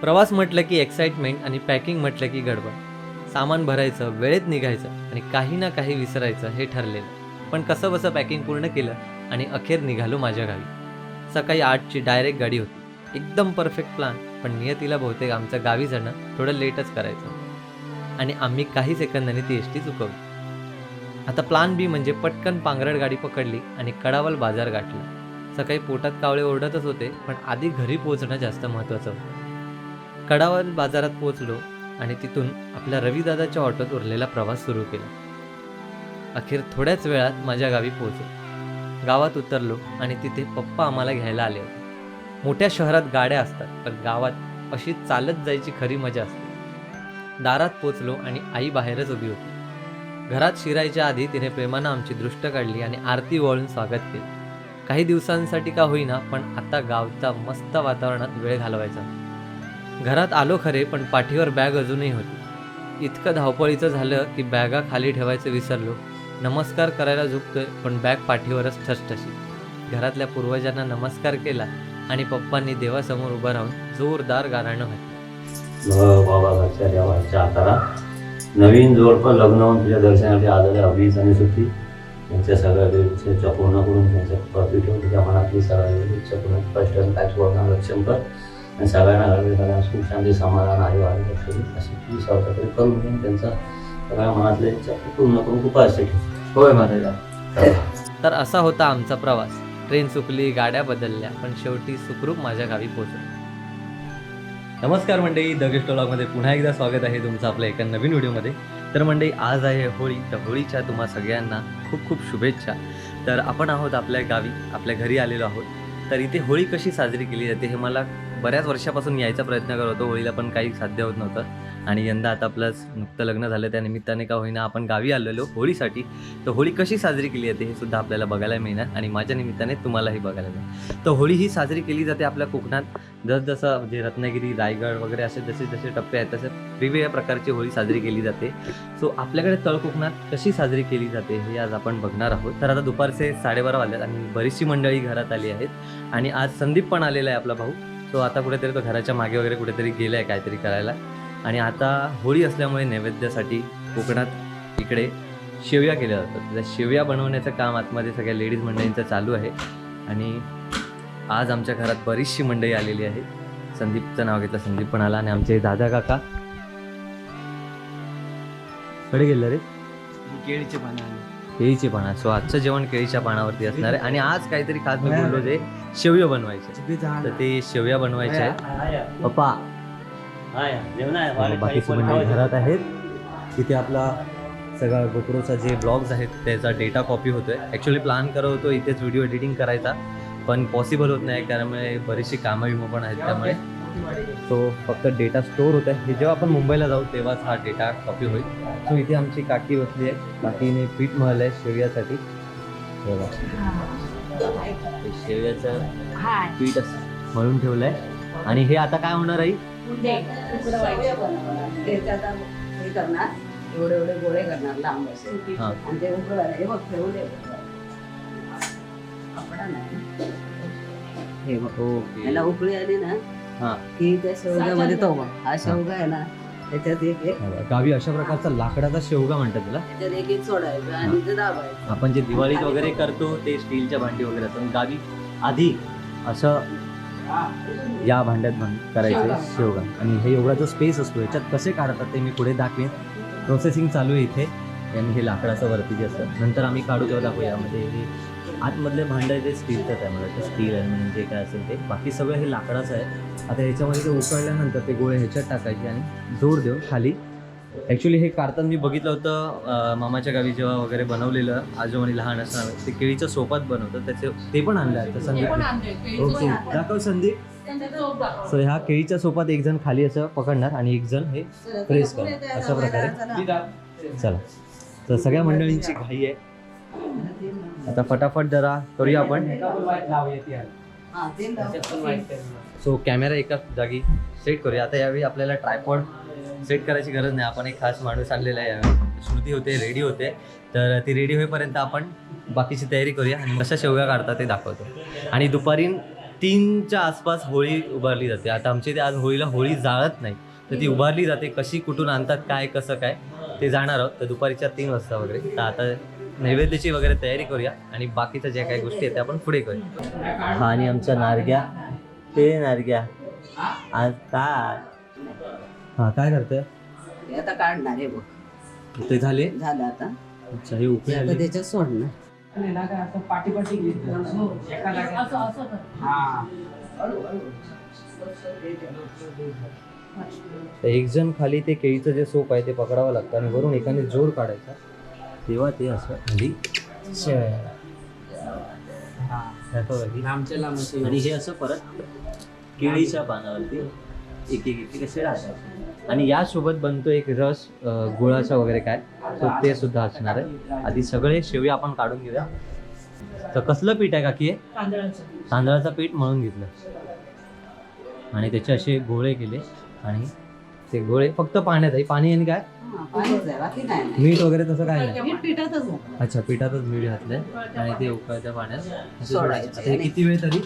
प्रवास म्हटलं की एक्साइटमेंट आणि पॅकिंग म्हटलं की गडबड. सामान भरायचं वेळेत निघायचं आणि काही ना काही विसरायचं हे ठरलेलं. पण कसं बसं पॅकिंग पूर्ण केलं आणि अखेर निघालो माझ्या गावी सकाळी आठची डायरेक्ट गाडी होती. एकदम परफेक्ट प्लान पण नियतीला बहुतेक आमचं गावी जाणं थोडं लेटच करायचं. आणि आम्ही काही सेकंदांनी ती एस टी चुकवली. आता प्लान बी म्हणजे पटकन पांगरड गाडी पकडली आणि कडावल बाजार गाठला. सकाळी पोटात कावळे ओरडतच होते पण आधी घरी पोहोचणं जास्त महत्त्वाचं होतं. कडावल बाजारात पोहोचलो आणि तिथून आपल्या रविदादाच्या ऑटोत उरलेला प्रवास सुरू केला. अखेर थोड्याच वेळात माझ्या गावी पोहोचलो. गावात उतरलो आणि तिथे पप्पा आम्हाला घ्यायला आले होते. मोठ्या शहरात गाड्या असतात पण गावात अशी चालत जायची खरी मजा असते. दारात पोचलो आणि आई बाहेरच उभी होती. घरात शिरायच्या आधी तिने प्रेमानं आमची दृष्ट काढली आणि आरती वळून स्वागत केलं. काही दिवसांसाठी का होईना पण आता गावचा मस्त वातावरणात वेळ घालवायचा. घरात आलो खरे पण पाठीवर बॅग अजूनही होती. इतकं धावपळीचं झालं की बॅगा खाली ठेवायचं विसरलो. नमस्कार करायला झुकतोय पण बॅग पाठीवरच ठसठशी घरातल्या पूर्वजांना नमस्कार केला आणि पप्पांनी देवासमोर उभं राहून जोरदार गाराणं घातलं. बाबा घरच्या देवाच्या आकारा नवीन जोडपं लग्न होऊन तुझ्या दर्शनासाठी आलेले अभिज आणि सुखी त्यांच्या सगळ्या इच्छा पूर्ण करून त्यांच्या प्रॉफिट ठेवून तुझ्या मनातली सगळ्या इच्छा पूर्ण स्पष्ट आणि काय सुवर्णा लक्षण कर आणि सगळ्यांना सगळ्यांना सुख शांती समाधान आहे वाढ लक्ष अशी तुझी सहकार्य करून घेऊन त्यांचा सगळ्या मनातल्या इच्छा पूर्ण करून ठेव. होय महाराजा. तर असा होता आमचा प्रवास. ट्रेन चुकली गाड्या बदलल्या पण शेवटी सुखरूप माझ्या गावी पोहोचलो. नमस्कार मंडळी द गेस्टमध्ये पुन्हा एकदा स्वागत आहे तुमचं आपल्या एका नवीन व्हिडिओमध्ये. तर मंडळी आज आहे होळी. तर होळीच्या तुम्हा सगळ्यांना खूप खूप शुभेच्छा. तर आपण आहोत आपल्या गावी आपल्या घरी आलेलो आहोत. तर इथे होळी कशी साजरी केली जाते हे मला बऱ्याच वर्षापासून यायचा प्रयत्न करत होतो. होळीला पण काही साध्य होत नव्हतं. आणि यंदा आता आपलं नुकतं लग्न झालं त्या निमित्ताने का होईना आपण गावी आलेलो होळीसाठी. तर होळी कशी साजरी केली जाते हे सुद्धा आपल्याला बघायला मिळणार. आणि माझ्या निमित्ताने तुम्हालाही बघायला मिळेल तर होळी ही साजरी केली जाते आपल्या कोकणात. जसजसं म्हणजे रत्नागिरी रायगड वगैरे असे जसे जसे टप्पे आहेत तसे वेगवेगळ्या प्रकारची होळी साजरी केली जाते. सो आपल्याकडे तळकोकणात कशी साजरी केली जाते हे आज आपण बघणार आहोत. तर आता दुपारचे साडेबारा वाजल्यात आणि बरीचशी मंडळी घरात आली आहेत. आणि आज संदीप पण आलेला आहे आपला भाऊ. सो आता कुठेतरी तो घराच्या मागे वगैरे कुठेतरी गेला आहे काहीतरी करायला. आणि आता होळी असल्यामुळे नैवेद्यासाठी कोकणात इकडे शेवया केल्या जातात. त्या शेवया बनवण्याचं काम आतमध्ये सगळ्या लेडीज मंडळींचं चालू आहे. आणि आज आमच्या घरात बरीचशी मंडळी आलेली आहे. संदीपचं नाव घेतलं संदीप पण आला. आणि आमचे दादा काका. कडे गेलं रे. केळीचे पानं केळीचे पानं सो आजचं जेवण केळीच्या पानावरती असणार आहे. आणि आज काहीतरी खास मी बोललो ते शेवया बनवायचे तर ते शेवया बनवायचे आहेत. पप्पा बाकीचे म्हणजे घरात आहेत. तिथे आपला सगळा गोप्रोचा जे ब्लॉग्स आहेत त्याचा डेटा कॉपी होतोय. ॲक्च्युली प्लॅन करत होतो इथेच व्हिडिओ एडिटिंग करायचा. पण पॉसिबल होत नाही त्यामुळे बरीचशी कामं विमो पण आहेत त्यामुळे. तो फक्त डेटा स्टोअर होत आहे. हे जेव्हा आपण मुंबईला जाऊ तेव्हाच हा डेटा कॉपी होईल. सो इथे आमची काकी बसली आहे. काकीने पीठ मळलं आहे शेवयासाठी शेवयाचं पीठ असं मळून ठेवलं आहे आणि हे आता काय होणार आहे हे करणार एवढे एवढे गोळे करणार लांब असे हां. आणि ते उकळवायला हे बघ. ठेवले हे याला उकळी आली ना. हां. की त्या शेवग्यामध्ये तो बघ हा शेवगा आहे ना त्याच्यात एक एक गावी अशा प्रकारचा लाकडाचा शेवगा म्हणतात त्याला. त्याच्यात एक एक सोडायचं आणि ते दाबायचं आपण जे दिवाळीत वगैरे करतो ते स्टीलच्या भांडी वगैरे असतात. गावी आधी असं या भांड्यात भांड करायचे शेवगा. आणि हे एवढा जो स्पेस असतो याच्यात कसे काढतात ते मी पुढे दाखवेन. प्रोसेसिंग चालू आहे इथे. आणि हे लाकडाचं वरती जे असतं. नंतर आम्ही काढू तेव्हा दाखवूया म्हणजे हे आतमधले भांडं आहे ते स्टीलचं आहे मला ते स्टील आहे म्हणजे जे काय असेल ते. बाकी सगळं हे लाकडाचं आहे. आता ह्याच्यामध्ये ते उकळल्यानंतर ते गोळे ह्याच्यात टाकायचे आणि जोर देऊन खाली. ॲक्च्युली हे काढताना मी बघितलं होतं मामाच्या गावी जेव्हा वगैरे बनवलेलं आजोबानी लहान असताना ते केळीच्या सोपात बनवतात. त्याचे ते पण आणलं आहे संदीप ओके दाखव संदीप सो ह्या केळीच्या सोपात एक जण खाली असं पकडणार आणि एक जण हे प्रेस कर अशा प्रकारे. चला. तर सगळ्या मंडळींची घाई आहे. आता फटाफट जरा करूया आपण. हा. सो कॅमेरा एका जागी सेट करूया. आता यावेळी आपल्याला ट्रायपॉड सेट करायची गरज नाही. आपण एक खास माणूस आणलेला आहे यावेळी. श्रुती होते रेडी होते. तर ती रेडी होईपर्यंत आपण बाकीची तयारी करूया आणि कशा शेवगा काढतात ते दाखवतो. आणि दुपारी तीनच्या आसपास होळी उभारली जाते. आता आमच्या इथे आज होळीला होळी जाळत नाही. तर ती उभारली जाते. कशी कुठून आणतात काय कसं काय ते जाणार आहोत. तर दुपारीच्या तीन वाजता वगैरे. तर आता नैवेद्याची वगैरे तयारी करूया आणि बाकीच्या ज्या काही गोष्टी आहेत त्या आपण पुढे करूया. हा आणि आमच्या नारग्या ते नारग्या. आज काय? हा काय करतोय? हे आता काढणार आहे बघ. ते झाले? झालं आता. अच्छा हे उकळी आता आली. त्याच्यात सोडणार. तर एक जण खाली ते केळीचं जे सोप आहे ते पकडावं लागतं आणि वरून एकाने जोर काढायचा. तेव्हा ते असं शेवायला. हा. बाकी. लांबच्या लांब. आणि हे असं परत केळीच्या पानावरती एक एक एक असे राहतात आणि यासोबत बनतो एक रस गुळाचा वगैरे काय तर ते सुद्धा असणार आहे आधी सगळे शेवया आपण काढून घेऊया तर कसलं पीठ आहे काकी हे तांदळाचं पीठ मळून घेतलं आणि त्याचे असे गोळे केले आणि ते गोळे फक्त पाण्यात आहे. पाणी आणि काय? हा, मीठ वगैरे तसं काय नाही. अच्छा पिठातच मीठ घातलंय आणि ते उकळत्या पाण्यात. असे सोडायचं. आता हे किती वेळ तरी?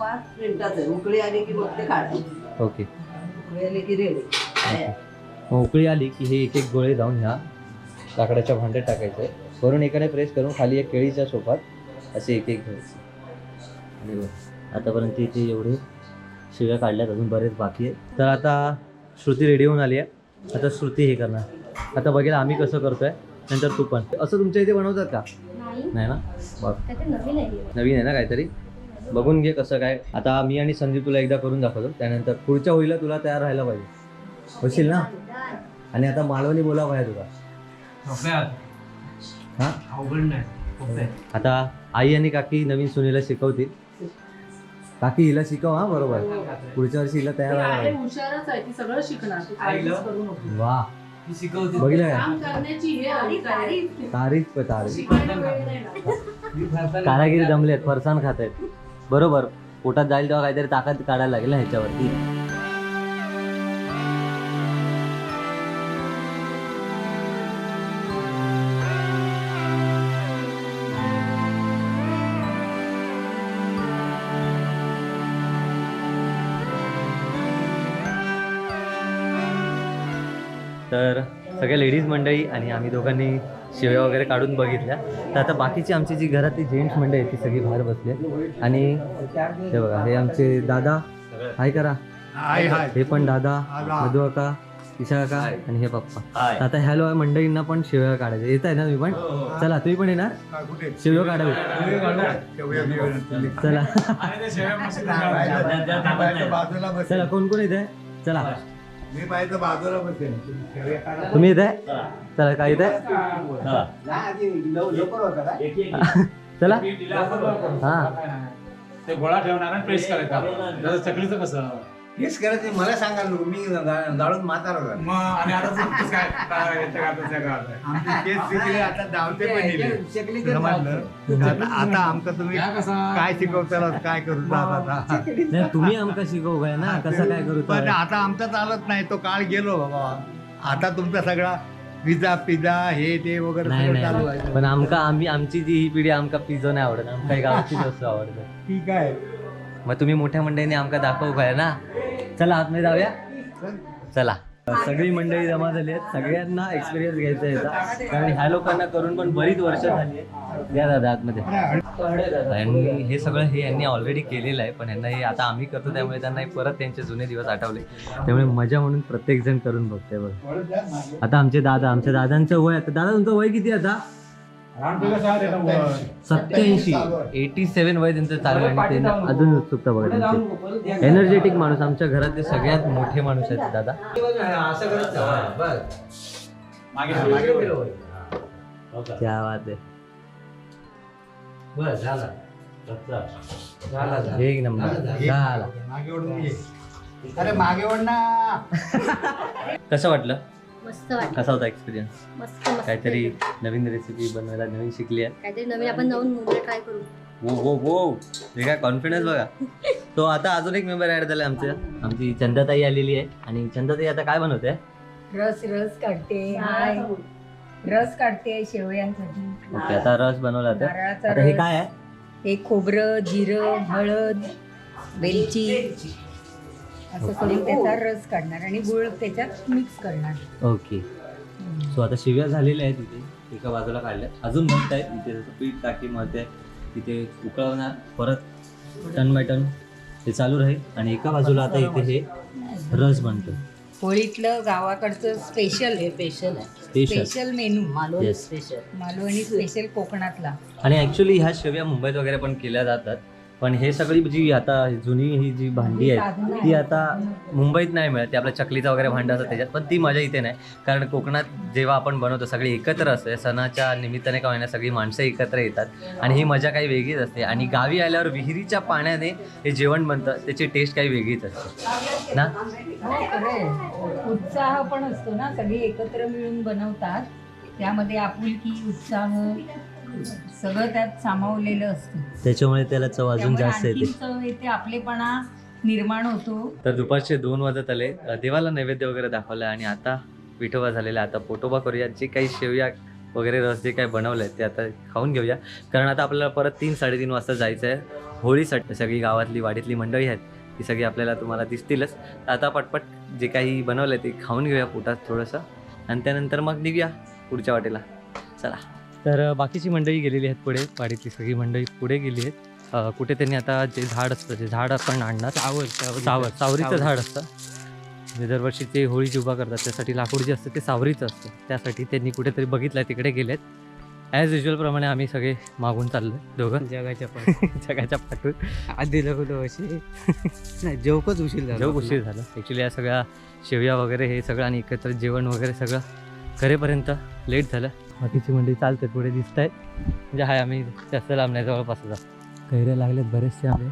पाच मिनिटात आहे. उकळी आली की मग ते काढायचं. ओके. उकळी आली की रेडी मग उकळी आली की हे एक एक गोळे जाऊन ह्या लाकडाच्या भांड्यात टाकायचे. वरून एकाने प्रेस करून खाली एक केळीच्या सोपात असे एक एक घ्यायचे. आणि बघ, आतापर्यंत इथे एवढे शिव्या काढल्यात. अजून बरेच बाकी आहे तर आता श्रुती रेडी होऊन आली आहे. आता श्रुती हे करणार. आता बघेल आम्ही कसं करतोय नंतर तू पण. असं तुमच्या इथे बनवतात का? नाही. नाही ना? बघ. नवीन आहे नवीन आहे ना काहीतरी? बघून घे कसं काय. आता मी आणि संदीप तुला एकदा करून दाखवतो. त्यानंतर पुढच्या होळीला तुला तयार राहायला पाहिजे. होशील ना? आणि आता मालवणी बोला पाहिजे तुला. हा? अवघड नाही. सोप्यात. आता आई आणि काकी नवीन सुनीला शिकवतील. काकी हिला शिकव हा बरोबर. पुढच्या वर्षी हिला तयार आहे हुशारच आहे ती सगळं शिकणार तू काळजीच करू नको. वा. ती शिकवते. बघितलं हे. तारीफ पे तारीफ. कारागिरी जमलेत फरसाण खात आहेत बरोबर. पोटात जाईल तेव्हा काहीतरी ताकद काढायला लागेल ना ह्याच्यावरती. तर सगळ्या लेडीज मंडळी आणि आम्ही दोघांनी शेव्या वगैरे काढून बघितल्या. तर आता बाकीची आमची जी घरातली जेंट्स मंडळी आहेत ती सगळी बाहेर बसली. आणि हे बघा हे आमचे दादा. हाय करा. हे पण दादा मधु काका ईशा काका आणि हे पप्पा. आता ह्या लो- मंडळींना पण शेव्या काढायच्या. येत आहे ना तुम्ही पण? चला तुम्ही पण येणार? शेव्या काढावी. चला. चला कोण कोण येत आहे चला मी पाहिजे बाजूला बसेल तुम्ही आहे. चला काय का चला. हा. ते गोळा ठेवणार आणि प्रेस करायचा. चकलीचं कसं? हेच करायचं मला सांगाल नको मी गाळून म्हातारा झालो. मग आणि आता तुमचं काय काय याच्या गावात, त्या गावात आहे. आमचे केस शिकले आता दावते पण दिले शकली समजलं आता आता आमचं तुम्ही या कसा? काय शिकवताना काय करू आता? नाही तुम्ही आमका शिकव काय ना कसं काय करू पण? आता आमचा चालत नाही तो काळ गेलो बाबा. आता तुमचा सगळा पिझ्झा पिझ्झा हे ते वगैरे नाही सगळं चालू नाही आहे. पण आमका आम्ही आमची जी ही पिढी आमका पिझ्झा नाही आवडत आमका एक गावची वस्तू आवडतं. ठीक आहे. मग तुम्ही मोठ्या मंडळीने आमका दाखवू काय ना? चला आतमध्ये जाऊया. चला. सगळी मंडळी जमा झाली आहेत. सगळ्यांना एक्सपिरियन्स घ्यायचा याचा. कारण ह्या लोकांना करून पण बरीच वर्ष झाली आहेत. द्या दादा आतमध्ये. आणि हे सगळं हे यांनी ऑलरेडी केलेलं आहे पण यांना हे आता आम्ही करतो त्यामुळे त्यांना परत त्यांचे जुने दिवस आठवले. त्यामुळे मजा म्हणून प्रत्येक जण करून बघते बघ. आता आमचे दादा आमच्या दादांचं वय आता दादा तुमचं वय किती आता? सत्याऐंशी. एटी सेव्हन वय त्यांचं चालू आहे आणि त्यांना अजून उत्सुकता बघा त्यांची एनर्जेटिक माणूस आमच्या घरातले सगळ्यात मोठे माणूस आहेत दादा. मागे मागे वर. क्या बात आहे एक नंबर. झाला. अरे मागे ओढ ना. कसं वाटलं? मस्त कसा होता एक्सपिरियन्स मस्त मस्त काहीतरी नवीन रेसिपी बनवायला नवीन शिकली आहे. काहीतरी नवीन आपण जाऊन मुलं ट्राय करू. वो वो वो हे काय कॉन्फिडन्स बघा. तो आता अजून एक मेंबर ऍड झाला आमच्या आमची चंदाताई आलेली आहे. आणि चंदाताई आता काय बनवते? रस रस काढते. हाय. रस काढते शेवयांसाठी. ओके आता रस बनवला जाते नारळाचा आता हे रस. काय आहे? हे खोबरं जिरं हळद वेलची. असं करून त्याचा रस काढणार आणि गुळ त्याच्यात मिक्स करणार. ओके. सो आता शिव्या झालेल्या आहेत इथे. एका बाजूला काढल्या. अजून बनत आहेत इथे जसं पीठ टाकी मळते तिथे उकळवणार परत टन बाय टन ते चालू राहील. आणि एका बाजूला आता इथे हे रस बनतो. होळीतलं गावाकडचं स्पेशल हे स्पेशल आहे. Special special menu Malvani Yes. Special Malvani special कोकणातला. आणि ॲक्च्युली ह्या शेव्या मुंबईत वगैरे पण केल्या जातात. पण हे सगळी जी आता जुनी ही जी भांडी आहेत ती आता मुंबईत नाही मिळत. आपल्या चकलीचा वगैरे भांडं असतं त्याच्यात पण ती मजा इथे नाही. कारण कोकणात जेव्हा आपण बनवतो सगळी एकत्र असते. सणाच्या निमित्ताने का होईना सगळी माणसं एकत्र येतात. आणि ही मजा काही वेगळीच असते. आणि गावी आल्यावर विहिरीच्या पाण्याने हे जेवण बनतं त्याची टेस्ट काही वेगळीच असते. ना? हो. उत्साह पण असतो ना. सगळे एकत्र मिळून बनवतात. त्यामध्ये आपुलकी उत्साह सगळं त्यात सामावलेलं असतं. त्याच्यामुळे त्याला चव अजून त्यामुळे जास्त येते. आणखीन चव येते आपलेपणा निर्माण होतो. तर दुपारचे दोन वाजत आले. अ, देवाला नैवेद्य वगैरे दाखवलं आणि आता विठोबा झालेला. आता पोटोबा करूया जे काही शेवया वगैरे रस जे काही बनवलं आहे ते आता खाऊन घेऊया. कारण आता आपल्याला परत तीन साडेतीन वाजता जायचं आहे होळीसाठी सगळी गावातली वाडीतली मंडळी आहेत. ती सगळी आपल्याला तुम्हाला दिसतीलच. तर आता पटपट जे काही बनवलं आहे ते खाऊन घेऊया पोटात थोडंसं. आणि त्यानंतर मग निघूया पुढच्या वाटेला. चला. तर बाकीची मंडळी गेलेली आहेत पुढे वाडीतली सगळी मंडळी पुढे गेली आहेत. कुठे त्यांनी आता जे झाड असतं जे झाड आपण आणणार. सावर सावर सावरीचं झाड असतं. जे दरवर्षी ते होळी उभा करतात त्यासाठी लाकूड जे असतं ते सावरीचं असतं. त्यासाठी त्यांनी कुठेतरी बघितलं तिकडे गेलेत. ॲज युजल प्रमाणे आम्ही सगळे मागून चाललो दोघं. जगाच्या जगाच्या पाठून आधी लगलो अशी. नाही जेवकच उशीर झाला. जेव्हा उशीर झाला. ॲक्च्युली या सगळ्या शेवया वगैरे हे सगळं आणि एकत्र जेवण वगैरे सगळं करेपर्यंत लेट झालं. बाकीची मंडळी चालते पुढे दिसत आहेत म्हणजे हाय आम्ही जास्त लांब नाही जवळपासच कैऱ्या लागलेत बरेचसे आंबे.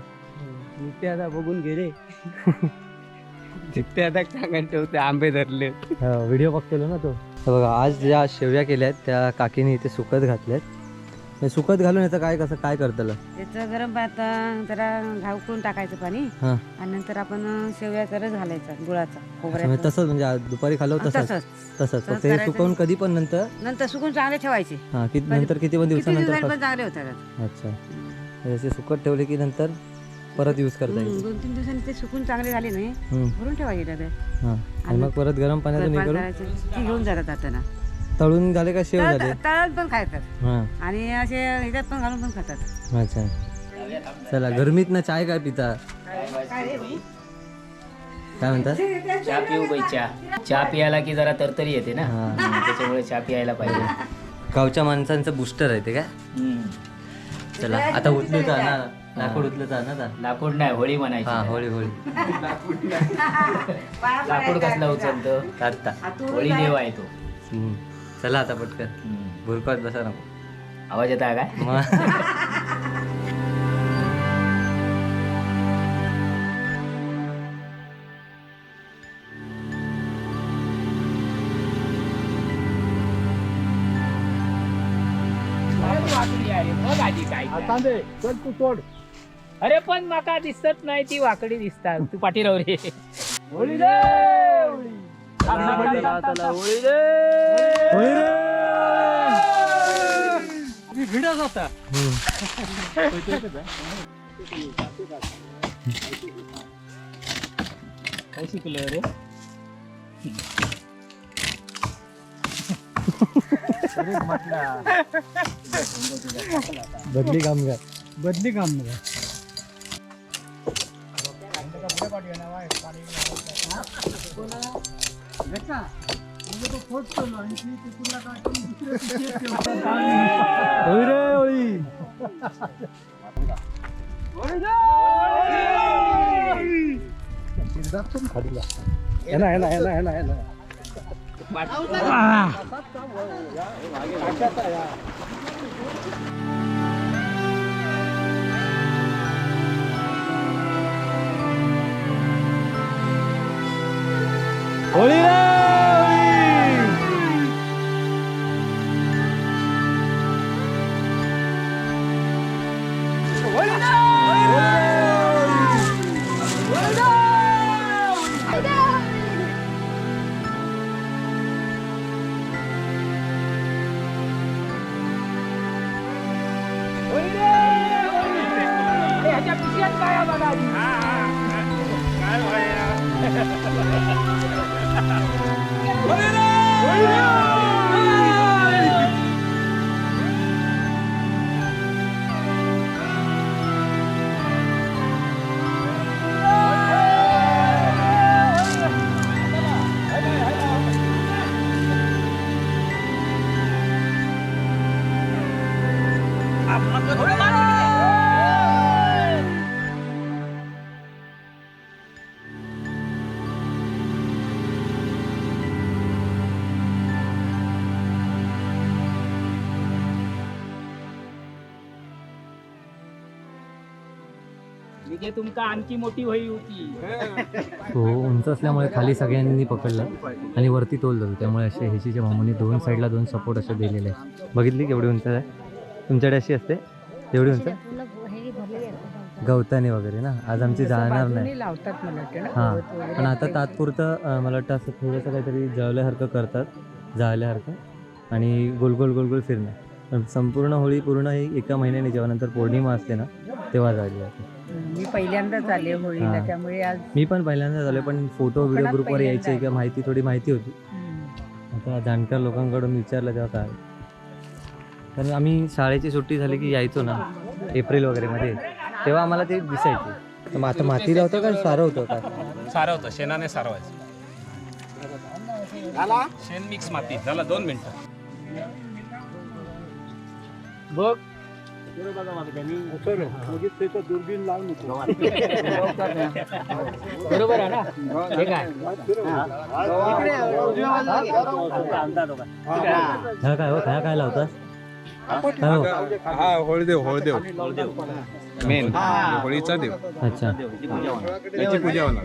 मी ते आता बघून गेले ते आता सांगायला ठेवते आंबे धरले व्हिडिओ बघतेलो ना तो. हे बघा आज ज्या शेवया केल्या आहेत त्या काकीने इथे सुकत घातल्यात. हे सुकत घालून याचं काय कसं काय करतलं त्याचं गरम भात जरा घावकून टाकायचं पाणी. हा. आणि नंतर आपण शेवयाचा रस घालायचा गुळाचा म्हणजे खोबऱ्याचा तसंच म्हणजे आज दुपारी होतं तसंच. तसंच. फक्त हे करायचं. सुकवून कधी पण नंतर नंतर सुकून चांगले ठेवायचे. हा किती नंतर किती पण किती दिवसानंतर दिवसांनी पण फक्त- चांगले होतात. अच्छा. जसे सुकट ठेवले की नंतर परत यूज करता येईल. दोन तीन दिवसांनी ते सुकून चांगले झाले नाही. हम्म, भरून ठेवायचे हा. आणि मग परत गरम पाण्यातून हे गरम करून करायचे. ती घेऊन जातात आता तळून झाले का शेव झाले? तळात पण खातात हा. आणि असे ह्याच्यात पण घालून पण खातात. अच्छा. चला गरमीत ना चाय काय पिता? काय म्हणतात चहा पिऊ बाई चहा. चहा पियाला की जरा तरतरी येते ना? हा. त्याच्यामुळे चहा प्यायला पाहिजे. गावच्या माणसांचं बुस्टर आहे ते काय? हम्म. चला आता उचलू जा ना लाकूड उचलू जा ना आता. लाकूड नाही होळी म्हणायची. हा होळी होळी. लाकूड कसला उचलतो? आता होळी देव आहे तो. हम्म. चला आता पटकन. भुरकत बसा नको. आवाज येत आहे काय मग अरे पण माका दिसत नाही ती वाकडी दिसतात. तू पाठीराव रे होळी काय शिकलो रे? बदली कामगार. बदली काम होळी रे होळी येना येना येना येना येना होळी रे ह्याच्या म्हणजे तुमका आणखी मोठी होई होती. तो उंच असल्यामुळे खाली सगळ्यांनी पकडलं आणि वरती तोल जातो त्यामुळे असे हेशीच्या मामूने दोन साईडला दोन सपोर्ट असे दिलेले आहेत. बघितली केवढी उंच आहे? तुमच्याकडे अशी असते? तेवढी उंच? हे गवताने वगैरे ना? आज आमची जाणार नाही. लावतात मला हां. वगैरे. पण आता तात्पुरतं मला वाटतं असं थोडंसं काहीतरी जळल्यासारखं करतात. जाळल्यासारखं. आणि गोल गोल गोल गोल फिरणं. पण संपूर्ण होळी पूर्ण ही एका महिन्याने जेव्हा नंतर पौर्णिमा असते ना तेव्हा जाळली जाते मी पहिल्यांदाच आले होळीला हां. त्यामुळे आज मी पण पहिल्यांदा झालो पण फोटो व्हिडिओ कोकणात ग्रुपवर यायचे पहिल्यांदा किंवा माहिती थोडी माहिती होती. हम्म. आता जाणकार लोकांकडून विचारलं तेव्हा काय. कारण आम्ही शाळेची सुट्टी झाली की यायचो ना एप्रिल वगैरे मध्ये. तेव्हा आम्हाला ते दिसायचे. तर मग आता मातीला होतं का सारं होतं का? सारं होतं शेणाने सारवायचं शेण मिक्स माती. झाला दोन मिनिटं. बघ. बरोबर आहे ना हे काय ह्या काय हो ह्या काय लावतात हा होळदेव होळदेव मेन होळीचा देव अच्छा त्याची पूजा होणार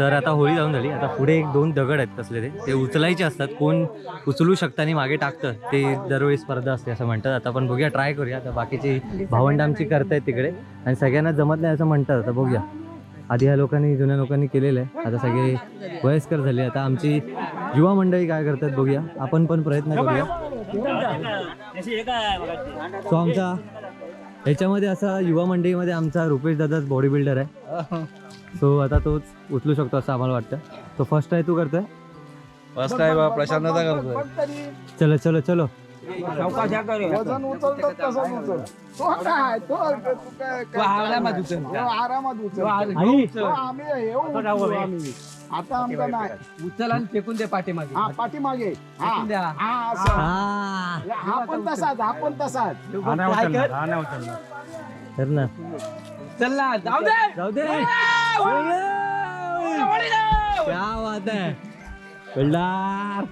तर आता होळी जाऊन झाली. आता पुढे एक दोन दगड आहेत तसले ते. ते उचलायचे असतात. कोण उचलू शकतं आणि मागे टाकतं. ते दरवेळी स्पर्धा असते असं म्हणतात. आता आपण बघूया ट्राय करूया. आता बाकीची भावंड आमची करतायत तिकडे. आणि सगळ्यांना जमत नाही असं म्हणतात. आता बघूया. आधी ह्या लोकांनी जुन्या लोकांनी केलेलं आहे. आता सगळे वयस्कर झाले. आता आमची युवा मंडळी काय करतात बघूया. आपण पण प्रयत्न करूया. सो आमचा ह्याच्यामध्ये असा युवा मंडळीमध्ये आमचा रुपेश दादाच बॉडी बिल्डर आहे. सो आता तोच उचलू शकतो असं आम्हाला वाटतं. तो फर्स्ट आहे तू करतोय? फर्स्ट आहे बा प्रशांत करतोय. चलो चलो चलो. चौकाशा करूया. वजन उचलतात तसंच उचल. तो काय तो तू काय तो आरामात उचल. तो आरामात उचल. आई. तो आम्ही हे उचलू आम्ही. आता आमचा नाही. उचल आणि फेकून दे पाठीमागे. हा पाठीमागे. हा. फेकून द्या. हा असं. हा. हा पण तसाच हा पण तसाच. ना. चल ना जाऊ दे. जाऊ दे. क्या बात है? बिल्डर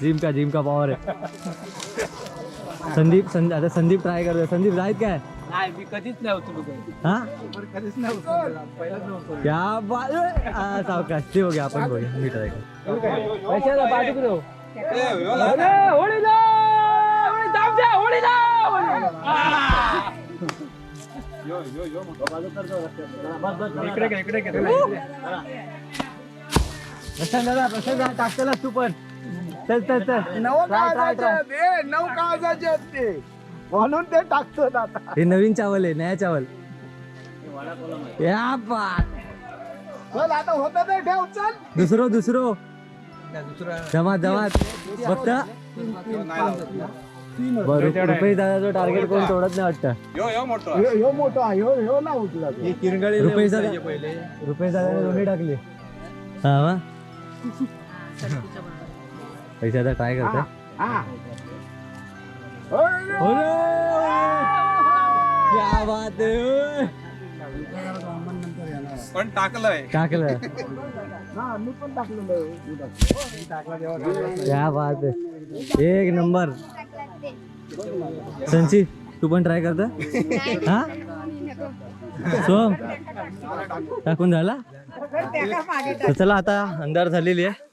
जिम का जिम का पावर है संदीप संदीप आता संदीप ट्राय कर संदीप जायत काय नाही मी कधीच नाही उचलू हा कधीच नाही क्या बात सावकाश ते गया आपण बघूया मी ट्राय करतो होळीला होळी जाऊ द्या होळीला होळीला. प्रशांत दादा प्रशांत दादा तू पण चल चल चल नऊ Try, try, try. हे नऊ काळजाचे असते म्हणून ते टाकतो आता हे नवीन चावल आहे नया चावल या बात चल आता ठेव चल दुसरो दुसरो जमात जमात फक्त बरं, रुपेश दादाचं टार्गेट कोण तोडत नाही वाटतं? यो यो मोठो. ह्यो ह्यो मोठा ह्यो ह्यो ना उचला तो. रुपेश दादा रुपेश दादाने दोन्ही टाकले. हा वा. पैसे आता ट्राय करतोय? हा ओय, ओय. क्या बात. पण टाकलंय. टाकलं. हा मी पण टाकलेलं क्या बात एक नंबर. संची तू पण ट्राय करतोय हा? सोम टाकून झाला? चला आता अंधार झालेली आहे.